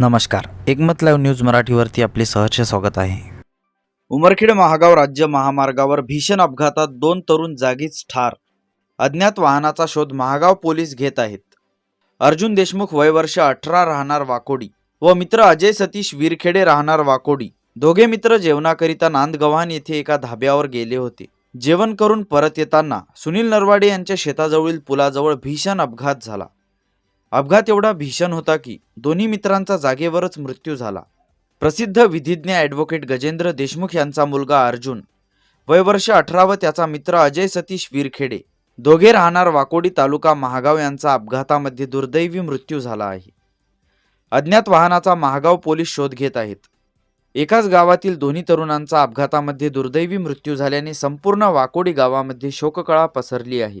नमस्कार. एकमत live news मराठीवरती आपले सहर्ष स्वागत आहे. उमरखेड महागाव राज्य महामार्गावर भीषण अपघातात दोन तरुण जागीच ठार. अज्ञात वाहनाचा शोध महागाव पोलीस घेत आहेत. अर्जुन देशमुख वय वर्ष अठरा राहणार वाकोडी व मित्र अजय सतीश विरखेडे राहणार वाकोडी. दोघे मित्र जेवणाकरिता नांदगव्हाण येथे एका धाब्यावर गेले होते. जेवण करून परत येताना सुनील नरवाडे यांच्या शेताजवळील पुलाजवळ भीषण अपघात झाला. अपघात एवढा भीषण होता की दोन्ही मित्रांचा जागेवरच मृत्यू झाला. प्रसिद्ध विधिज्ञ ॲडव्होकेट गजेंद्र देशमुख यांचा मुलगा अर्जुन वयवर्ष अठरा व त्याचा मित्र अजय सतीश विरखेडे. दोघे राहणार वाकोडी तालुका महागाव यांचा अपघातामध्ये दुर्दैवी मृत्यू झाला आहे. अज्ञात वाहनाचा महागाव पोलीस शोध घेत आहेत. एकाच गावातील दोन्ही तरुणांचा अपघातामध्ये दुर्दैवी मृत्यू झाल्याने संपूर्ण वाकोडी गावामध्ये शोककळा पसरली आहे.